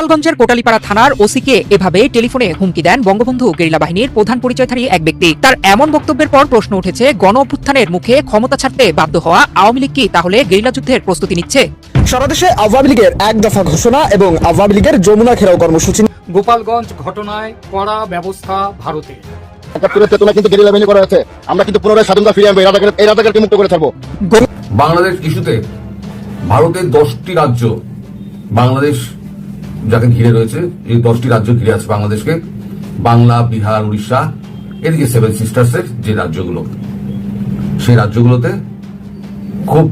গোপালগঞ্জের কোটালীপাড়া থানার ওসিকে এভাবে টেলিফোনে হুমকি দেন বঙ্গবন্ধু গেরিলা বাহিনীর প্রধান পরিচয়ধারী এক ব্যক্তি। তার এমন বক্তব্যের পর প্রশ্ন উঠেছে গণ অভ্যুত্থানের মুখে ক্ষমতা ছাড়তে বাধ্য হওয়া আওয়ামী লীগ কি তাহলে গেরিলা যুদ্ধের প্রস্তুতি নিচ্ছে? সারা দেশে আওয়ামী লীগের এক দফা ঘোষণা এবং আওয়ামী লীগের যমুনা ঘেরাও কর্মসূচি গোপালগঞ্জ ঘটনায় কড়া ব্যবস্থা ভারতে কিন্তু গেরিলা বাহিনী করা আছে আমরা কিন্তু পুনরায় স্বাধীনতা ফিরিয়ে আনব এই এই রাজাকারকে মুক্ত করে ছাড়বো। বাংলাদেশ ইস্যুতে ভারতের দশটি রাজ্য বাংলাদেশ যাকে ঘিরে রয়েছে এই দশটি রাজ্য ঘিরে আছে বাংলাদেশকে। বাংলা, বিহার, উড়িষ্যা, এদিকে সেভেন সিস্টার্সের যে রাজ্যগুলো, সেই রাজ্যগুলোতে খুব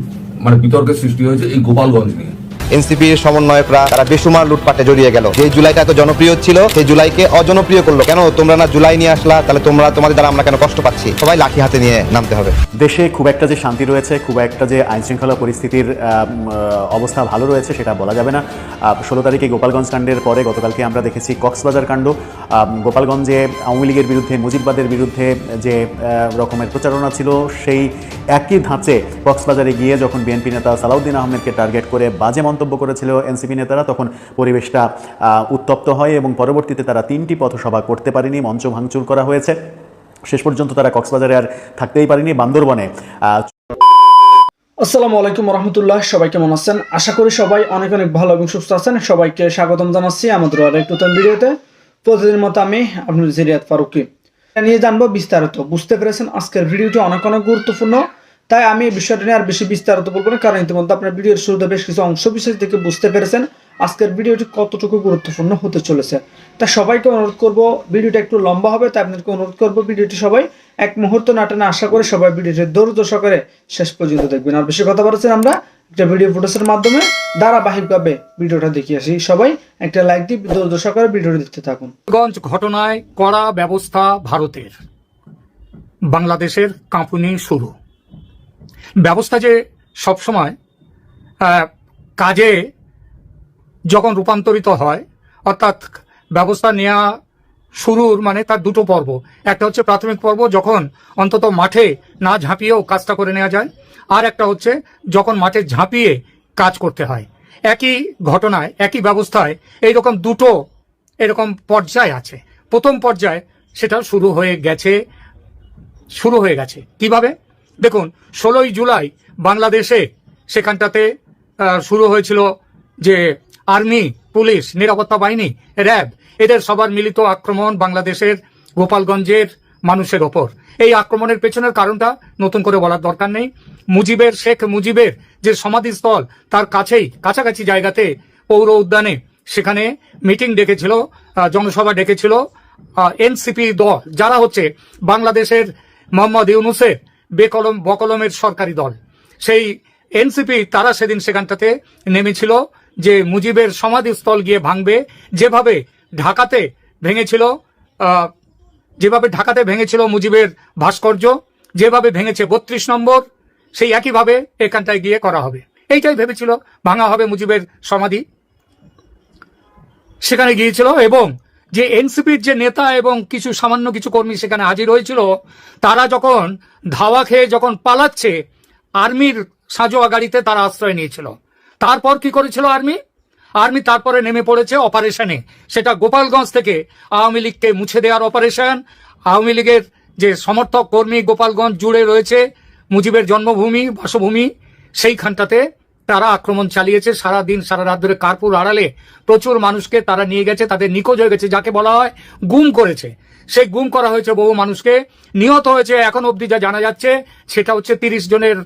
মানে বিতর্কের সৃষ্টি হয়েছে এই গোপালগঞ্জ নিয়ে। এনসিপির সমন্বয়করা, তারা বেসুমার লুটপাটে জড়িয়ে গেল। যে জুলাইটা এত জনপ্রিয় ছিল সেই জুলাইকে অজনপ্রিয় করল। কেন? তোমরা না জুলাই নিয়ে আসলা, তাহলে তোমরা, তোমাদের দ্বারা আমরা কেন কষ্ট পাচ্ছি? সবাই লাঠি হাতে নিয়ে নামতে হবে। দেশে খুব একটা যে শান্তি রয়েছে, খুব একটা যে আইন শৃঙ্খলা পরিস্থিতির অবস্থা ভালো রয়েছে, সেটা বলা যাবে না। ষোলো তারিখে গোপালগঞ্জ কাণ্ডের পরে গতকালকে আমরা দেখেছি কক্সবাজার কাণ্ড। গোপালগঞ্জে আওয়ামী লীগের বিরুদ্ধে, মুজিববাদের বিরুদ্ধে যে রকমের প্রচারণা ছিল, সেই একই ধাঁচে কক্সবাজারে গিয়ে যখন বিএনপি নেতা সালাউদ্দিন আহমেদকে টার্গেট করে বাজে মন্তব্য করেছিল এনসিপি নেতারা, তখন পরিবেশটা উত্তপ্ত হয় এবং পরবর্তীতে তারা তিনটি পথসভা করতে পারেনি, মঞ্চ ভাঙচুর করা হয়েছে। শেষ পর্যন্ত তারা কক্সবাজারে আর থাকতেই পারেনি, বান্দরবনে আসসালামু আলাইকুম রহমতুল্লাহ, সবাই কেমন আছেন? আশা করি সবাই অনেক অনেক ভালো এবং সুস্থ আছেন। সবাইকে স্বাগতম জানাচ্ছি আমাদের আরেক নতুন ভিডিওতে। প্রতিদিনের মতো আমি আপনার জিরিয়াত ফারুকি। নিয়ে জানব বিস্তারিত। বুঝতে পেরেছেন, আজকের ভিডিওটি অনেক অনেক গুরুত্বপূর্ণ। তাই আমি এই বিষয়টা নিয়ে আর বেশি বিস্তারিত বলব না, কারণ ইতিমধ্যে আপনার ভিডিওর শুরুতে বেশ কিছু অংশ বিশেষ থেকে বুঝতে পেরেছেন। আজকের ভিডিওটি কতটুকু গুরুত্বপূর্ণ হতে চলেছে। তা সবাইকে অনুরোধ করব, ভিডিওটা একটু লম্বা হবে, তাই আপনাদেরকে অনুরোধ করব ভিডিওটি সবাই এক মুহূর্ত নাটানে আশা করে সবাই ভিডিওটি ধৈর্য সহকারে শেষ পর্যন্ত দেখবেন। আর বেশি কথা বলেছেন আমরা, একটা ভিডিও ফুটেজের মাধ্যমে ধারাবাহিকভাবে ভিডিওটা দেখিয়ে আসি। সবাই একটা লাইক দিয়ে ধৈর্য সহকারে ভিডিওটি দেখতে থাকুন। গঞ্জ ঘটনায় কড়া ব্যবস্থা ভারতের। বাংলাদেশের কাঁপুনি শুরু। ব্যবস্থা যে সবসময় কাজে যখন রূপান্তরিত হয়, অর্থাৎ ব্যবস্থা নেওয়া শুরুর মানে তার দুটো পর্ব। একটা হচ্ছে প্রাথমিক পর্ব, যখন অন্তত মাঠে না ঝাঁপিয়েও কাজটা করে নেওয়া যায়, আর একটা হচ্ছে যখন মাঠে ঝাঁপিয়ে কাজ করতে হয়। একই ঘটনায়, একই ব্যবস্থায় এইরকম দুটো এরকম পর্যায় আছে। প্রথম পর্যায় সেটা শুরু হয়ে গেছে, শুরু হয়ে গেছে। কীভাবে? দেখুন, ষোলোই জুলাই বাংলাদেশে সেখানটাতে শুরু হয়েছিল যে আর্মি, পুলিশ, নিরাপত্তা বাহিনী, র্যাব, এদের সবার মিলিত আক্রমণ বাংলাদেশের গোপালগঞ্জের মানুষের ওপর। এই আক্রমণের পেছনের কারণটা নতুন করে বলার দরকার নেই। মুজিবের, শেখ মুজিবের যে সমাধিস্থল, তার কাছেই, কাছাকাছি জায়গাতে পৌর উদ্যানে সেখানে মিটিং ডেকেছিল জনসভা ডেকেছিল এনসিপি দল, যারা হচ্ছে বাংলাদেশের মোহাম্মদ ইউনুসের বেকলম, বকলমের সরকারি দল। সেই এনসিপি, তারা সেদিন সেখানটাতে নেমেছিল যে মুজিবের সমাধিস্থল গিয়ে ভাঙবে। যেভাবে ঢাকাতে ভেঙেছিল যেভাবে ঢাকাতে ভেঙেছিল মুজিবের ভাস্কর্য, যেভাবে ভেঙেছে বত্রিশ নম্বর, সেই একইভাবে এখানটায় গিয়ে করা হবে। এইটাই ভেবেছিল, ভাঙা হবে মুজিবের সমাধি। সেখানে গিয়েছিল এবং যে এনসিপির যে নেতা এবং কিছু সামান্য কিছু কর্মী সেখানে হাজির হয়েছিল, তারা যখন ধাওয়া খেয়ে যখন পালাচ্ছে, আর্মির সাজোয়া গাড়িতে তারা আশ্রয় নিয়েছিল। তারপর কি করেছিল আর্মি? আর্মি তারপরে নেমে পড়েছে অপারেশনে। সেটা গোপালগঞ্জ থেকে আওয়ামী লীগকে মুছে দেওয়ার অপারেশন। আওয়ামী লীগের যে সমর্থক কর্মী গোপালগঞ্জ জুড়ে রয়েছে মুজিবের জন্মভূমি, বাসভূমি, সেইখানটাতে তারা আক্রমণ চালিয়েছে সারা দিন সারা রাত ধরে কার্পুর আড়ালে প্রচুর মানুষকে তারা নিয়ে গেছে, তাদের নিখোঁজ হয়ে গেছে, যাকে বলা হয় গুম করেছে। সেই গুম করা হয়েছে বহু মানুষকে। নিহত হয়েছে এখন অবধি যা জানা যাচ্ছে, সেটা হচ্ছে তিরিশ জনের,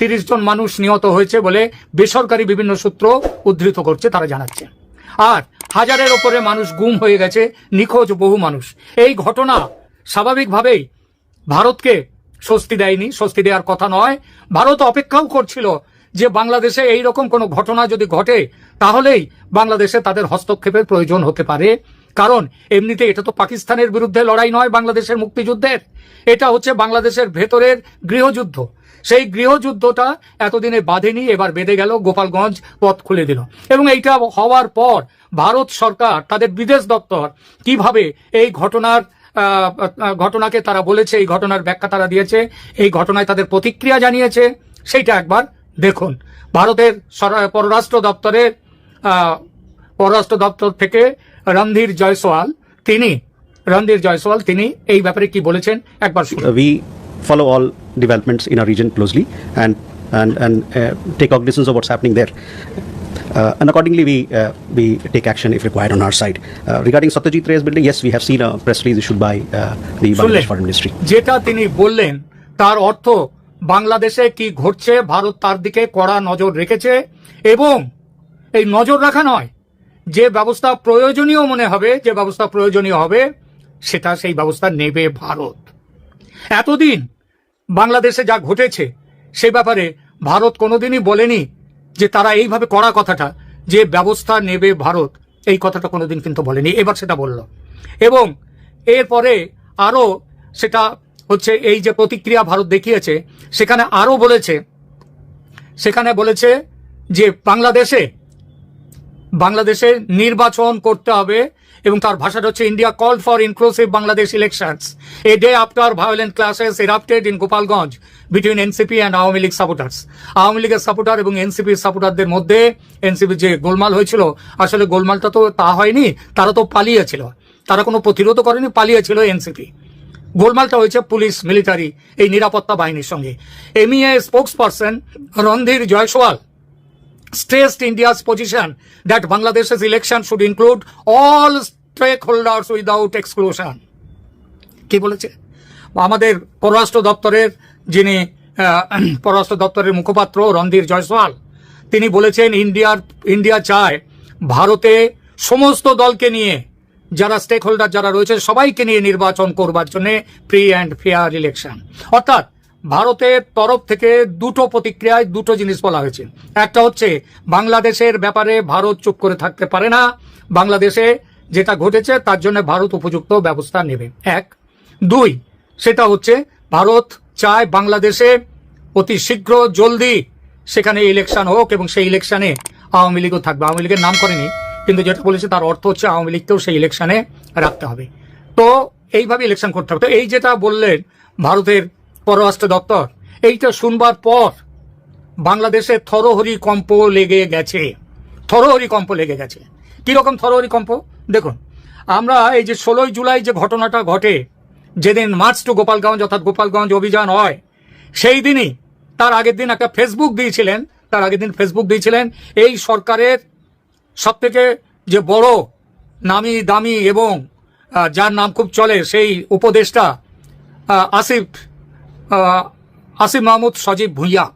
তিরিশ জন মানুষ নিহত হয়েছে বলে বেসরকারি বিভিন্ন সূত্র উদ্ধৃত করছে, তারা জানাচ্ছে। আর হাজারের ওপরে মানুষ গুম হয়ে গেছে, নিখোঁজ বহু মানুষ। এই ঘটনা স্বাভাবিকভাবেই ভারতকে স্বস্তি দেয়নি, স্বস্তি দেওয়ার কথা নয়। ভারত অপেক্ষাও করছিল যে বাংলাদেশে এই রকম কোনো ঘটনা যদি ঘটে, তাহলেই বাংলাদেশে তাদের হস্তক্ষেপের প্রয়োজন হতে পারে। কারণ এমনিতে এটা তো পাকিস্তানের বিরুদ্ধে লড়াই নয় বাংলাদেশের মুক্তিযুদ্ধের। এটা হচ্ছে বাংলাদেশের ভেতরের গৃহযুদ্ধ। সেই গৃহযুদ্ধটা এতদিনে বাঁধেনি, এবার বেঁধে গেল, গোপালগঞ্জ পথ খুলে দিল। এবং এইটা হওয়ার পর ভারত সরকার, তাদের বিদেশ দপ্তর কীভাবে এই ঘটনার ঘটনাকে তারা বলেছে, এই ঘটনার ব্যাখ্যা তারা দিয়েছে, এই ঘটনায় তাদের প্রতিক্রিয়া জানিয়েছে, সেইটা একবার দেখুন ভারতের পররাষ্ট্র দপ্তরের পররাষ্ট্র দপ্তর থেকে রণধীর জয়সওয়াল তিনি রণধীর জয়সওয়াল তিনি এই ব্যাপারে কি বলেছেন একবার Uh, we follow all developments in our region closely and and and uh, take cognizance of what's happening there. Uh, and accordingly, we uh, we take action if required on our side. Uh, regarding Satyajit Ray's building, yes, we have seen a press release issued by uh, the Bangladesh Foreign Ministry. যেটা তিনি বললেন তার অর্থ বাংলাদেশে কি ঘটছে, ভারত তার দিকে কড়া নজর রেখেছে এবং এই নজর রাখা নয়, যে ব্যবস্থা প্রয়োজনীয় মনে হবে, যে ব্যবস্থা প্রয়োজনীয় হবে, সেটা সেই ব্যবস্থা নেবে ভারত। এতদিন বাংলাদেশে যা ঘটেছে, সে ব্যাপারে ভারত কোনোদিনই বলেনি যে তারা এইভাবে করা কথাটা, যে ব্যবস্থা নেবে ভারত, এই কথাটা কোনোদিন কিন্তু বলেনি, এবার সেটা বলল। এবং এরপরে আরও সেটা হচ্ছে এই যে প্রতিক্রিয়া ভারত দেখিয়েছে, সেখানে আরও বলেছে, সেখানে বলেছে যে বাংলাদেশে বাংলাদেশে নির্বাচন করতে হবে এবং তার ভাষাটা হচ্ছে India call for inclusive Bangladesh elections a day after violent clashes erupted in Gopalganj between NCP and Awami League supporters Awami লীগের সাপোর্টার এবং এনসিপির সাপোর্টারদের মধ্যে এনসিপির যে গোলমাল হয়েছিল, আসলে গোলমালটা তো তা হয়নি, তারা তো পালিয়েছিল। তারা কোনো প্রতিরোধ করেনি, পালিয়েছিল এনসিপি গোলমালটা হয়েছে পুলিশ, মিলিটারি, এই নিরাপত্তা বাহিনীর সঙ্গে MEA spokesperson Randhir Jaiswal stressed India's position that Bangladesh's election should include all stakeholders without exclusion. কি বলেছে আমাদের পররাষ্ট্র দপ্তরের যিনি পররাষ্ট্র দপ্তরের মুখপাত্র রণধীর জয়সওয়াল, তিনি বলেছেন, ইন্ডিয়ার, ইন্ডিয়া চায় ভারতে সমস্ত দলকে নিয়ে যারা স্টেক হোল্ডার যারা রয়েছে সবাইকে নিয়ে নির্বাচন করবার জন্য ফ্রি অ্যান্ড ফেয়ার ইলেকশন অর্থাৎ ভারতের তরফ থেকে দুটো প্রতিক্রিয়ায় দুটো জিনিস বলা হয়েছে। একটা হচ্ছে, বাংলাদেশের ব্যাপারে ভারত চুপ করে থাকতে পারে না। বাংলাদেশে যেটা ঘটেছে তার জন্য ভারত উপযুক্ত ব্যবস্থা নেবে। এক। দুই, সেটা হচ্ছে, ভারত চায় বাংলাদেশে অতি শীঘ্র জলদি সেখানে ইলেকশন হোক এবং সেই ইলেকশনে আওয়ামী লীগও থাকবে। আওয়ামী লীগের নাম করেনি। কিন্তু যেটা বলেছে তার অর্থ হচ্ছে আওয়ামী লীগকেও সেই ইলেকশনে রাখতে হবে। তো এইভাবে ইলেকশন করতে হবে। তো এই যেটা বললেন ভারতের পররাষ্ট্র দপ্তর, এইটা শুনবার পর বাংলাদেশে থরহরি কম্প লেগে গেছে। থরহরি কম্প লেগে গেছে। কীরকম থরহরি কম্প? দেখুন, আমরা এই যে ষোলোই জুলাই যে ঘটনাটা ঘটে, যেদিন মার্চ টু গোপালগঞ্জ অর্থাৎ গোপালগঞ্জ অভিযান হয়, সেই দিনই, তার আগের দিন একটা ফেসবুক দিয়েছিলেন, তার আগের দিন ফেসবুক দিয়েছিলেন, এই সরকারের সব থেকে যে বড় নামি দামি এবং যার নাম খুব চলে সেই উপদেষ্টা আসিফ আসিফ মাহমুদ সজীব ভুইয়া।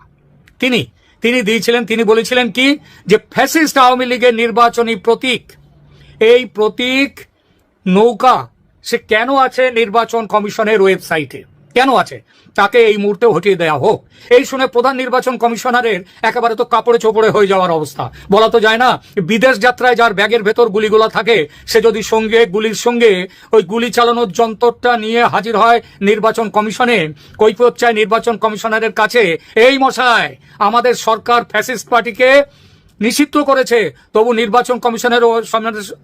তিনি তিনি দিয়েছিলেন, তিনি বলেছিলেন কি যে ফ্যাসিস্ট আওয়ামী লীগের নির্বাচনী প্রতীক। এই প্রতীক নৌকা, সে কেন আছে নির্বাচন কমিশনের ওয়েবসাইটে? কেন আছে? তাকে এই মুহূর্তে হটিয়ে দেওয়া হোক। এই শুনে প্রধান নির্বাচন কমিশনারের একেবারে তো কাপড়ে চোপড়ে হয়ে যাওয়ার অবস্থা। বলা তো যায় না, বিদেশ যাত্রায় যার ব্যাগের ভেতর গুলিগুলো থাকে, সে যদি সঙ্গে, গুলির সঙ্গে ওই গুলি চালানোর যন্ত্রটা নিয়ে হাজির হয় নির্বাচন কমিশনে, কৈফিয়ত চায় নির্বাচন কমিশনারের কাছে, এই মশাই, আমাদের সরকার ফ্যাসিস্ট পার্টিকে নিষিদ্ধ করেছে। তবু নির্বাচন কমিশনের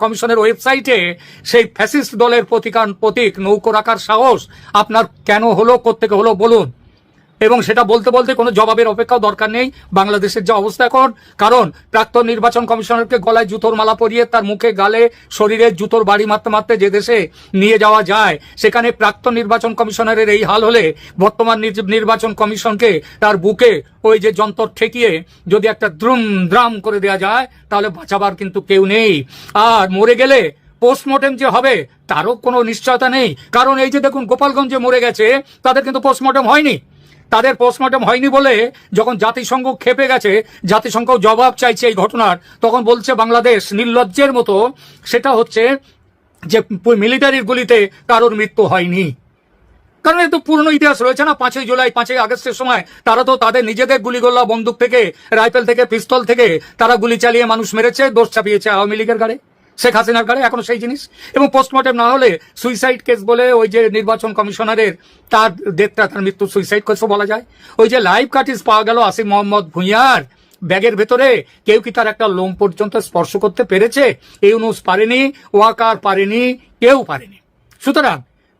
কমিশনের ওয়েবসাইটে সেই ফ্যাসিস্ট দলের প্রতিকার প্রতীক, নৌকো রাখার সাহস আপনার কেন হলো কোথেকে হলো, বলুন। এবং সেটা বলতে বলতে কোনো জবাবের অপেক্ষাও দরকার নেই। বাংলাদেশের যা অবস্থা এখন, কারণ প্রাক্তন নির্বাচন কমিশনারকে গলায় জুতোর মালা পরিয়ে তার মুখে, গালে, শরীরে জুতোর বাড়ি মারতে মারতে যে দেশে নিয়ে যাওয়া যায়, সেখানে প্রাক্তন নির্বাচন কমিশনারের এই হাল হলে বর্তমান নির- নির্বাচন কমিশনকে তার বুকে ওই যে যন্ত্র ঠেকিয়ে যদি একটা দ্রুম দ্রাম করে দেওয়া যায়, তাহলে বাঁচাবার কিন্তু কেউ নেই। আর মরে গেলে পোস্টমর্টেম যে হবে, তারও কোনো নিশ্চয়তা নেই। কারণ এই যে দেখুন, গোপালগঞ্জে মরে গেছে, তাদের কিন্তু পোস্টমর্টেম হয়নি। তাদের পোস্টমর্টম হয়নি বলে যখন জাতিসংঘ খেপে গেছে, জাতিসংঘ জবাব চাইছে এই ঘটনার, তখন বলছে বাংলাদেশ নির্লজ্জের মতো, সেটা হচ্ছে যে মিলিটারির গুলিতে কারোর মৃত্যু হয়নি। কারণ এ তো পুরনো ইতিহাস রয়েছে না, পাঁচই জুলাই, পাঁচই আগস্টের সময় তারা তো তাদের নিজেদের গুলিগোল্লা, বন্দুক থেকে, রাইফেল থেকে, পিস্তল থেকে তারা গুলি চালিয়ে মানুষ মেরেছে, দোষ চাপিয়েছে আওয়ামী লীগের গাড়ে শেখ হাসিনার কারে এখনও সেই জিনিস। এবং পোস্টমর্টেম না হলে সুইসাইড কেস বলে ওই যে নির্বাচন কমিশনারের তার ডেথটা, তার মৃত্যু সুইসাইড কেসও বলা যায়। ওই যে লাইভ কাটিস পাওয়া গেল আসিফ মোহাম্মদ ভুঁইয়ার ব্যাগের ভেতরে। কেউ কি তার একটা লোম পর্যন্ত স্পর্শ করতে পেরেছে? এই ইউনুস পারেনি, ওয়াকার পারেনি, কেউ পারেনি। সুতরাং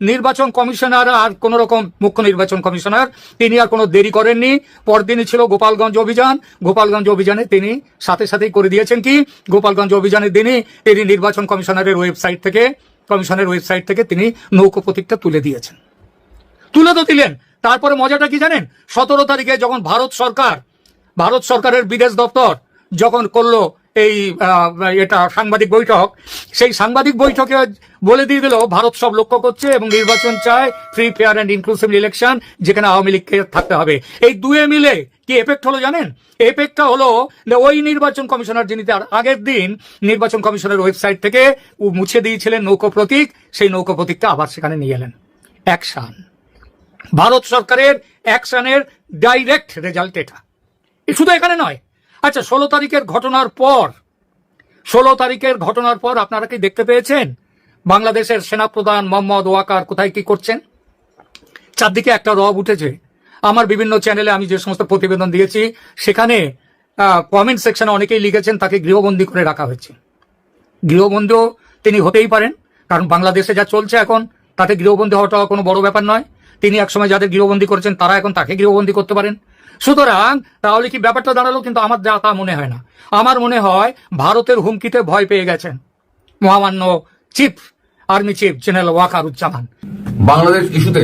নির্বাচন কমিশনার আর কোন রকম মুখ্য নির্বাচন কমিশনার, তিনি আর কোনো দেরি করেননি। পরদিনই ছিল গোপালগঞ্জ অভিযান। গোপালগঞ্জ অভিযানে তিনি সাথে সাথেই করে দিয়েছেন কি? গোপালগঞ্জ অভিযানের দিনই তিনি নির্বাচন কমিশনারের ওয়েবসাইট থেকে, কমিশনের ওয়েবসাইট থেকে তিনি নৌকো প্রতীকটা তুলে দিয়েছেন। তুলে তো দিলেন। তারপরে মজাটা কি জানেন? সতেরো তারিখে যখন ভারত সরকার, ভারত সরকারের বিদেশ দপ্তর যখন করল এই এটা সাংবাদিক বৈঠক। সেই সাংবাদিক বৈঠকে বলে দিয়ে দিল, ভারত সব লক্ষ্য করছে এবং নির্বাচন চায় free fair and inclusive election যেখানে আওয়ামী লীগকে থাকতে হবে। এই দুয়ে মিলে কি এফেক্ট হলো জানেন? এফেক্টটা হলো ওই নির্বাচন কমিশনার যিনি তার আগের দিন নির্বাচন কমিশনের ওয়েবসাইট থেকে মুছে দিয়েছিলেন নৌকো প্রতীক, সেই নৌকো প্রতীকটা আবার সেখানে নিয়ে এলেন। অ্যাকশন ভারত সরকারের অ্যাকশনের ডাইরেক্ট রেজাল্ট এটা। শুধু এখানে নয় আচ্ছা ষোলো তারিখের ঘটনার পর, ষোলো তারিখের ঘটনার পর আপনারা কি দেখতে পেয়েছেন? বাংলাদেশের সেনাপ্রধান মোহাম্মদ ওয়াকার কোথায় কি করছেন? চারদিকে একটা রব উঠেছে। আমার বিভিন্ন চ্যানেলে আমি যে সমস্ত প্রতিবেদন দিয়েছি, সেখানে কমেন্ট সেকশনে অনেকেই লিখেছেন, তাকে গৃহবন্দী করে রাখা হয়েছে। গৃহবন্দীও তিনি হতেই পারেন, কারণ বাংলাদেশে যা চলছে এখন, তাতে গৃহবন্দী হওয়াটা কোনো বড় ব্যাপার নয়। তিনি একসময় যাদের গৃহবন্দী করেছেন, তারা এখন তাকে গৃহবন্দী করতে পারেন। সুতরাং তাহলে কি ব্যাপারটা দাঁড়াল? কিন্তু আমার যা তা মনে হয় না। আমার মনে হয় ভারতের হুমকিতে ভয় পেয়ে গেছেন মহামান্য chief, army chief general Wakeruzzaman. Bangladesh ইস্যুতে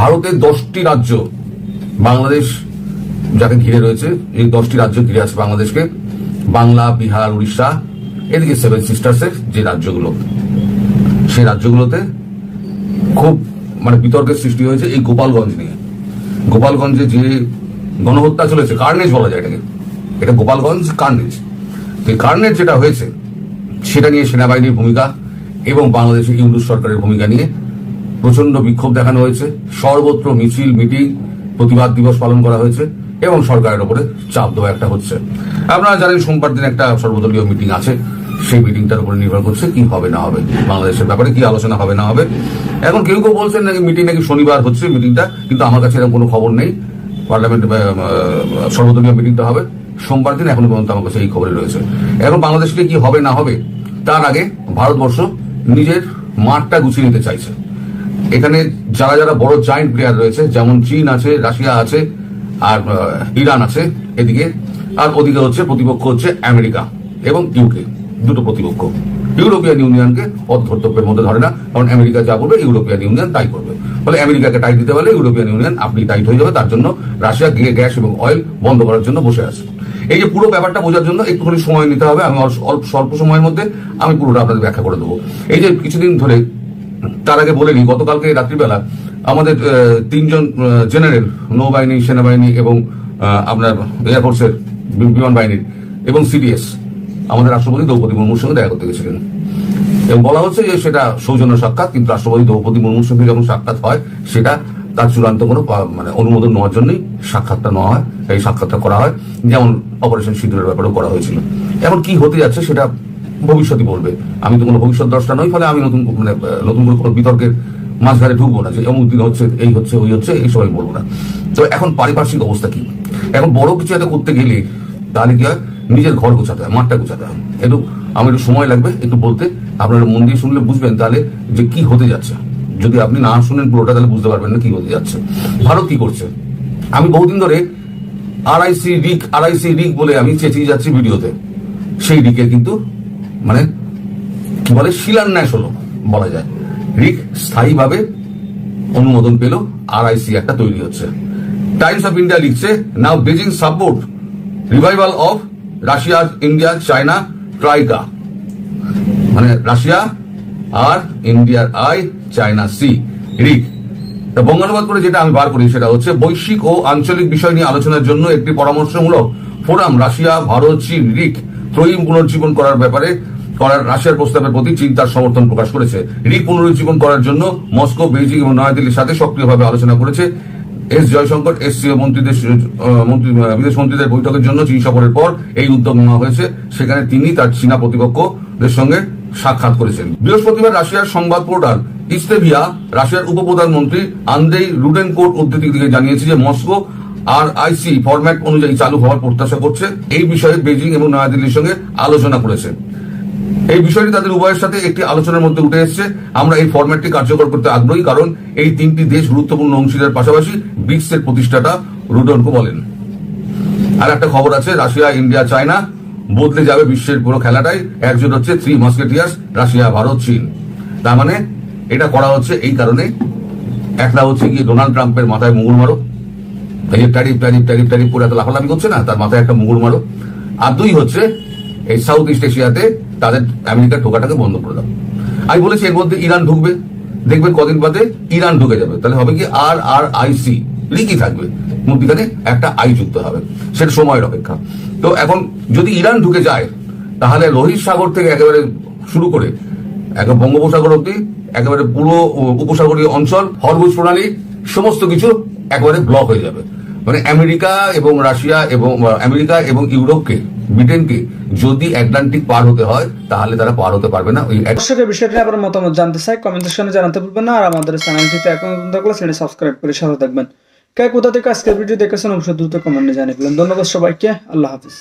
ভারতের দশটি রাজ্য, বাংলাদেশ যাকে ঘিরে রয়েছে, এই দশটি রাজ্য ঘিরে আছে বাংলাদেশকে। বাংলা, বিহার, উড়িষ্যা, এদিকে সেভেন সিস্টার্সের যে রাজ্যগুলো, সেই রাজ্যগুলোতে খুব মানে বিতর্কের সৃষ্টি হয়েছে এই গোপালগঞ্জ নিয়ে। গোপালগঞ্জে যে গণহত্যা চলেছে কার্নেজ বলা যায় এটাকে। এটা গোপালগঞ্জ কার্নেজ এই কার্নেজ যেটা হয়েছে, সেটা নিয়ে সেনাবাহিনীর ভূমিকা এবং বাংলাদেশের ইউনুস সরকারের ভূমিকা নিয়ে প্রচণ্ড বিক্ষোভ দেখানো হয়েছে। সর্বত্র মিছিল, মিটিং, প্রতিবাদ দিবস পালন করা হয়েছে এবং সরকারের উপরে চাপ দেওয়া একটা হচ্ছে। আপনারা জানেন সোমবার দিন একটা সর্বদলীয় মিটিং আছে। সেই মিটিংটার উপরে নির্ভর করছে কি হবে না হবে, বাংলাদেশের ব্যাপারে কি আলোচনা হবে না হবে। এখন কেউ কেউ বলছেন নাকি মিটিং নাকি শনিবার হচ্ছে মিটিংটা কিন্তু আমার কাছে এরকম কোনো খবর নেই। পার্লামেন্ট সর্বদলীয় মিটিংটা হবে। সোমবার দিন এখনও পর্যন্ত আমার কাছে এই খবরই রয়েছে। এখন বাংলাদেশকে কি হবে না হবে, তার আগে ভারতবর্ষ নিজের মাঠটা গুছিয়ে নিতে চাইছে। এখানে যারা যারা বড় জায়েন্ট প্লেয়ার রয়েছে, যেমন চীন আছে, রাশিয়া আছে, আর ইরান আছে, এদিকে। আর ওদিকে হচ্ছে প্রতিপক্ষ হচ্ছে আমেরিকা এবং ইউকে দুটো প্রতিপক্ষ। ইউরোপিয়ান ইউনিয়নকে অধর্তব্যের মধ্যে ধরে না, কারণ আমেরিকা যা করবে ইউরোপিয়ান ইউনিয়ন তাই করবে। ফলে আমেরিকাকে টাইট দিতে পারলে ইউরোপিয়ান ইউনিয়ন আপনি টাইট হয়ে যাবে, তার জন্য রাশিয়া গিয়ে গ্যাস এবং অয়েল বন্ধ করার জন্য বসে আছে। এই যে পুরো ব্যাপারটা বোঝার জন্য একটুখানি সময় নিতে হবে, আমি অল্প- স্বল্প সময়ের মধ্যে আমি পুরোটা আপনাদের ব্যাখ্যা করে দেবো। এই যে কিছুদিন ধরে, তার আগে বলে নিই, গতকালকে রাত্রিবেলা আমাদের তিনজন জেনারেল নৌবাহিনী, সেনাবাহিনী এবং আপনার এয়ারফোর্সের বিমান বাহিনীর এবং সিডিএস আমাদের রাষ্ট্রপতি দ্রৌপদী মুর্মুর সঙ্গে দেখা করতে গেছিলেন। এবং বলা হচ্ছে যে সেটা সৌজন্য সাক্ষাৎ, কিন্তু রাষ্ট্রপতি দ্রৌপদী মুর্মুর সঙ্গে যখন সাক্ষাৎ হয়, সেটা তার চূড়ান্ত কোনো মানে অনুমোদন নেওয়ার জন্যই সাক্ষাৎটা নেওয়া হয়, এই সাক্ষাৎটা করা হয়। যেমন অপারেশন সিঁদুরের ব্যাপারেও করা হয়েছিল। এখন কি হতে যাচ্ছে সেটা ভবিষ্যৎই বলবে। আমি তো কোনো ভবিষ্যৎ দ্রষ্টা নই, ফলে আমি নতুন মানে নতুন করে কোনো বিতর্কের মাঝখানে ঢুকবো না যে অমুক দিন হচ্ছে, এই হচ্ছে, ওই হচ্ছে, এই সবাই বলব না। তো এখন পারিপার্শ্বিক অবস্থা কি? এখন বড় কিছু একটা করতে গেলে তাহলে কি হয়? নিজের ঘর গোছাতে হয়, মাঠটা গোছাতে হয়। একটু আমার একটু সময় লাগবে, একটু বলতে। আপনারা মন দিয়ে শুনলে বুঝবেন তাহলে যে কি হতে যাচ্ছে। যদি আপনি না শুনেন পুরোটা, তাহলে বুঝতে পারবেন না কি হতে যাচ্ছে। ভারত কি করছে? আমি বহুদিন ধরে আরআইসি রিক আরআইসি রিক বলে আমি চেঁচিয়ে যাচ্ছি ভিডিওতে। সেই রিকের কিন্তু মানে কি বলে, শিলান্যাস হলো, বলা যায়। রিক স্থায়ীভাবে অনুমোদন পেল, আরআইসি একটা তৈরি হচ্ছে। টাইমস অফ ইন্ডিয়া লিখছে now Beijing support revival of Russia, India, China troika মানে রাশিয়া আর ইন্ডিয়ার আই, চায়না, সি। রিক বঙ্গানুবাদ করে যেটা আমি বার করি সেটা হচ্ছে বৈশ্বিক ও আঞ্চলিক বিষয় নিয়ে আলোচনার জন্য একটি পরামর্শমূলক ফোরাম রাশিয়া, ভারত, চীন, রিক, ত্রয়ীম পুনর্জীবন করার ব্যাপারে করার রাশিয়ার প্রস্তাবের প্রতি চিন্তার সমর্থন প্রকাশ করেছে। রিক পুনরুজ্জীবন করার জন্য মস্কো, বেইজিং এবং নয়াদিল্লির সাথে সক্রিয়ভাবে আলোচনা করেছে। এস জয়শঙ্কর, এস মন্ত্রীদের মন্ত্রী বিদেশ মন্ত্রীদের বৈঠকের জন্য চীন সফরের পর এই উদ্যোগ নেওয়া হয়েছে। সেখানে তিনি তার চীনা প্রতিপক্ষদের সঙ্গে সাক্ষাৎ করেছেন। বৃহস্পতিবার রাশিয়ার সংবাদ পোর্টাল ইস্তেভিয়া, রাশিয়ার উপপ্রধানমন্ত্রী আন্দ্রেই রুডেনকোট উদ্ধৃতি দিকে জানিয়েছে যে মস্কো আর আইসি ফরম্যাট অনুযায়ী চালু হওয়ার প্রত্যাশা করছে। এই বিষয়ে বেজিং এবং নয়াদিল্লির সঙ্গে আলোচনা করেছে। এই বিষয়টি তাদের উভয়ের সাথে একটি আলোচনার মধ্যে উঠে এসেছে। আমরা এই ফরম্যাটটি কার্যকর করতে আগ্রহী, কারণ এই তিনটি দেশ গুরুত্বপূর্ণ অংশীদার পাশাপাশি ব্রিক্সের প্রতিষ্ঠাতা রুডনকো বলেন। আর একটা খবর আছে, রাশিয়া, ইন্ডিয়া, চায়না বদলে যাবে বিশ্বের পুরো খেলাটাই। একজন হচ্ছে থ্রি মাস্কেটিয়ার্স রাশিয়া, ভারত, চীন। তার মানে এটা করা হচ্ছে এই কারণে। একটা হচ্ছে গিয়ে ডোনাল্ড ট্রাম্পের মাথায় মুগুর মারো। এই ট্যারিফ ট্যারিফ ট্যারিফ ট্যারিফ করে এত লাফালাফি করছে না, তার মাথায় একটা মুগুর মারো। আর দুই হচ্ছে এই সাউথ ইস্ট এশিয়াতে তাদের আমেরিকার টোকাটাকে বন্ধ করে দাও। আমি বলেছি, এর মধ্যে ইরান ঢুকবে। দেখবেন কদিন বাদে ইরান ঢুকে যাবে। তাহলে হবে কি, আর আর, আই সি লিখই থাকবে। মধ্যখানে একটা আই যুক্ত হবে। সেটা সময়ের অপেক্ষা। তো এখন যদি ইরান ঢুকে যায়, তাহলে লোহিত সাগর থেকে একেবারে শুরু করে একবার বঙ্গোপসাগর অব্দি একেবারে পুরো উপসাগরীয় অঞ্চল, হরমুজ প্রণালী, সমস্ত কিছু একেবারে ব্লক হয়ে যাবে। মানে আমেরিকা এবং রাশিয়া এবং আমেরিকা এবং ইউরোপকে, ব্রিটেনকে যদি অ্যাটলান্টিক পার হতে হয়, তাহলে তারা পার হতে পারবে না। দর্শকের বিষয়টি আবার মতামত জানতে চাই কমেন্ট সেকশনে জানাতে ভুলবেন না, আর আমাদের চ্যানেলটিতে এখন থাকলে চ্যানেল সাবস্ক্রাইব করে সাথে থাকবেন। কে কোথা থেকে আজকের ভিডিও দেখেছেন, অবশ্যই দ্রুত কমেন্টে জানিয়ে ফেলেন ধন্যবাদ সবাইকে, আল্লাহ হাফিজ।